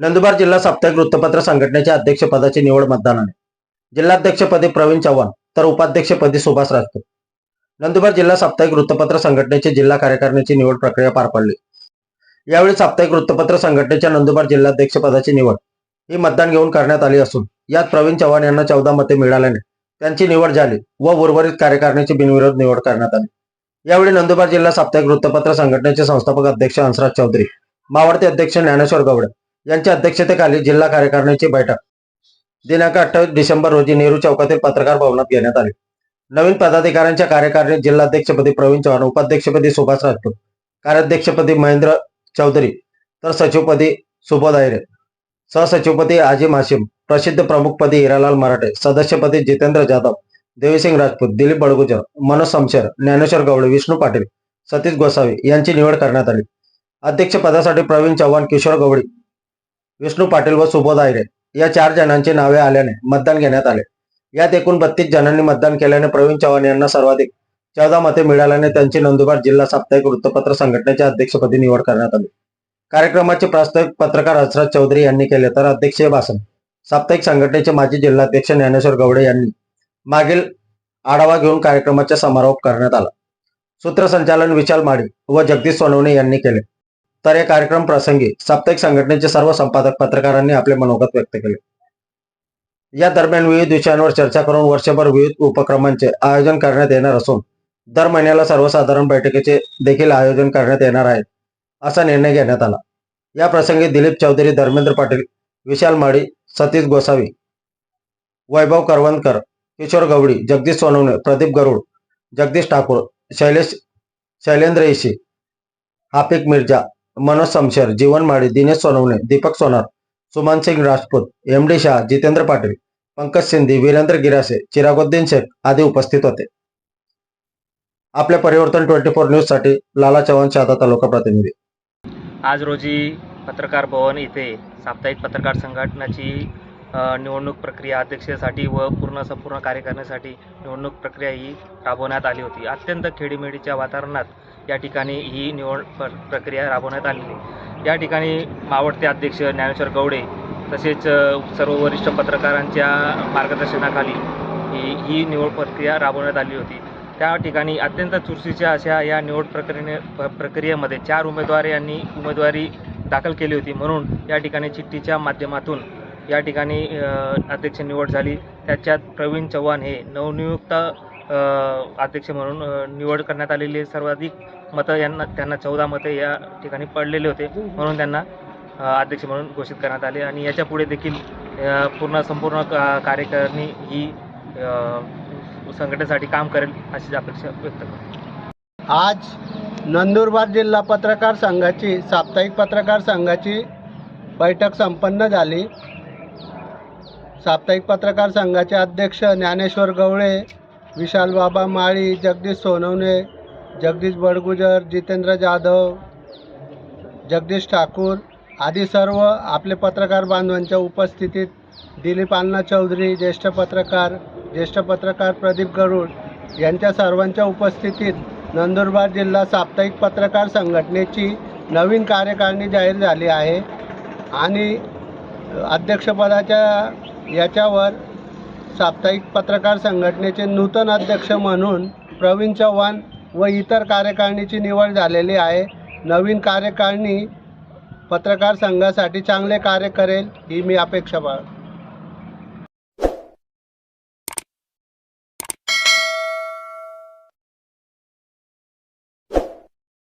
नंदुरबार जिल्हा साप्ताहिक वृत्तपत्र संघटनेच्या अध्यक्षपदाची निवड मतदानाने. जिल्हाध्यक्षपदी प्रवीण चव्हाण तर उपाध्यक्षपदी सुभाष राजपूत. नंदुरबार जिल्हा साप्ताहिक वृत्तपत्र संघटनेची जिल्हा कार्यकारिणीची निवड प्रक्रिया पार पडली. यावेळी साप्ताहिक वृत्तपत्र संघटनेच्या नंदुरबार जिल्हाध्यक्षपदाची निवड ही मतदान घेऊन करण्यात आली असून यात प्रवीण चव्हाण यांना चौदा मते मिळाल्याने त्यांची निवड झाली व उर्वरित कार्यकारिणीची बिनविरोध निवड करण्यात आली. यावेळी नंदुरबार जिल्हा साप्ताहिक वृत्तपत्र संघटनेचे संस्थापक अध्यक्ष हंसराज चौधरी मावळते अध्यक्ष ज्ञानेश्वर गवडे यांच्या अध्यक्षतेखाली जिल्हा कार्यकारिणीची बैठक. दिनांक अठ्ठावीस डिसेंबर रोजी नेहरू चौकातील पत्रकार भवनात घेण्यात आली. नवीन पदाधिकाऱ्यांच्या कार्यकारिणीत जिल्हाध्यक्षपदी प्रवीण चव्हाण उपाध्यक्षपदी सुभाष राजपूत कार्याध्यक्षपदी महेंद्र चौधरी तर सचिवपदी सुबोध आयरे सहसचिवपदी आजिम हाशिम प्रसिद्ध प्रमुखपदी हिरालाल मराठे सदस्यपदी जितेंद्र जाधव देवीसिंग राजपूत दिलीप बडगुजर मनोज समशेर ज्ञानेश्वर गवळे विष्णू पाटील सतीश गोसावी यांची निवड करण्यात आली. अध्यक्षपदासाठी प्रवीण चव्हाण किशोर गवळी विष्णू पाटील व सुबोध आयरे या चार जणांची नावे आल्याने मतदान घेण्यात आले. यात एकूण बत्तीस जणांनी मतदान केल्याने प्रवीण चव्हाण यांना सर्वाधिक चौदा मते मिळाल्याने त्यांची नंदुरबार जिल्हा साप्ताहिक वृत्तपत्र संघटनेच्या अध्यक्षपदी निवड करण्यात आली. कार्यक्रमाचे प्रास्ताविक पत्रकार हसराज चौधरी यांनी केले तर अध्यक्षीय भाषण. साप्ताहिक संघटनेचे माजी जिल्हाध्यक्ष ज्ञानेश्वर गवडे यांनी मागील आढावा घेऊन कार्यक्रमाचा समारोप करण्यात आला. सूत्रसंचालन विशाल माडी व जगदीश सोनवणे यांनी केले. तर या कार्यक्रम प्रसंगी साप्ताहिक संघटनेचे सर्व संपादक पत्रकारांनी आपले मनोगत व्यक्त केले. या दरम्यान विविध विषयांवर चर्चा करून वर्षभर विविध उपक्रमांचे आयोजन करण्यात येणार असून दर महिन्याला सर्वसाधारण बैठकीचे देखील आयोजन करण्यात येणार आहे असा निर्णय घेण्यात आला. या प्रसंगी दिलीप चौधरी धर्मेंद्र पाटील विशाल माळी सतीश गोसावी वैभव करवंदकर किशोर गवडी जगदीश सोनवणे प्रदीप गरुड जगदीश ठाकूर शैलेश शैलेंद्र इशी हाफिक मिर्जा मनोज समशेर जीवन माळी दिनेश सोनवणे दीपक सोनार सुमन सिंग राजपूत एम डी शाह जितेंद्र पाटील पंकज सिंधी वीरेंद्र गिरासे चिरागुद्दीन शेख आदी उपस्थित होते. आपल्या परिवर्तन ट्वेंटी फोर न्यूजसाठी लाला चव्हाण शहादा तालुका प्रतिनिधी. आज रोजी पत्रकार भवन येथे साप्ताहिक पत्रकार संघटनाची निवडणूक प्रक्रिया अध्यक्षतेसाठी व पूर्ण संपूर्ण कार्य करण्यासाठी निवडणूक प्रक्रिया ही राबवण्यात आली होती. अत्यंत खेडीमेडीच्या वातावरणात या ठिकाणी ही निवड प्र- प्रक्रिया राबवण्यात आलेली या ठिकाणी मावळते अध्यक्ष ज्ञानेश्वर गवडे तसेच सर्व वरिष्ठ पत्रकारांच्या मार्गदर्शनाखाली ही ही निवड प्रक्रिया राबवण्यात आली होती. त्या ठिकाणी अत्यंत चुरशीच्या अशा या निवड प्रक्रिये प्रक्रियेमध्ये चार उमेदवार यांनी उमेदवारी दाखल केली होती. म्हणून या ठिकाणी चिठ्ठीच्या माध्यमातून या ठिकाणी अध्यक्ष निवड झाली. त्याच्यात प्रवीण चव्हाण हे नवनियुक्त अध्यक्ष म्हणून निवड करण्यात आलेली सर्वाधिक मतं यांना त्यांना चौदा मते या ठिकाणी पडलेले होते म्हणून त्यांना अध्यक्ष म्हणून घोषित करण्यात आले. आणि याच्यापुढे देखील पूर्ण संपूर्ण का- कार्यकारिणी ही संघटनेसाठी काम करेल अशी अपेक्षा व्यक्त करतो. आज नंदुरबार जिल्हा पत्रकार संघाची साप्ताहिक पत्रकार संघाची बैठक संपन्न झाली. साप्ताहिक पत्रकार संघाचे अध्यक्ष ज्ञानेश्वर गवळे विशाल बाबा माळी जगदीश सोनवणे जगदीश बडगुजर जितेंद्र जाधव जगदीश ठाकूर आदी सर्व आपले पत्रकार बांधवांच्या उपस्थितीत दिलीप अण्णा चौधरी ज्येष्ठ पत्रकार ज्येष्ठ पत्रकार प्रदीप गरुड यांच्या सर्वांच्या उपस्थितीत नंदुरबार जिल्हा साप्ताहिक पत्रकार संघटनेची नवीन कार्यकारिणी जाहीर झाली आहे. आणि अध्यक्षपदाच्या याच्यावर साप्ताहिक पत्रकार संघटनेचे नूतन अध्यक्ष म्हणून प्रवीण चव्हाण व इतर कार्यकारिणीची निवड झालेली आहे. नवीन कार्यकारिणी पत्रकार संघासाठी चांगले कार्य करेल ही मी अपेक्षा बाळगतो.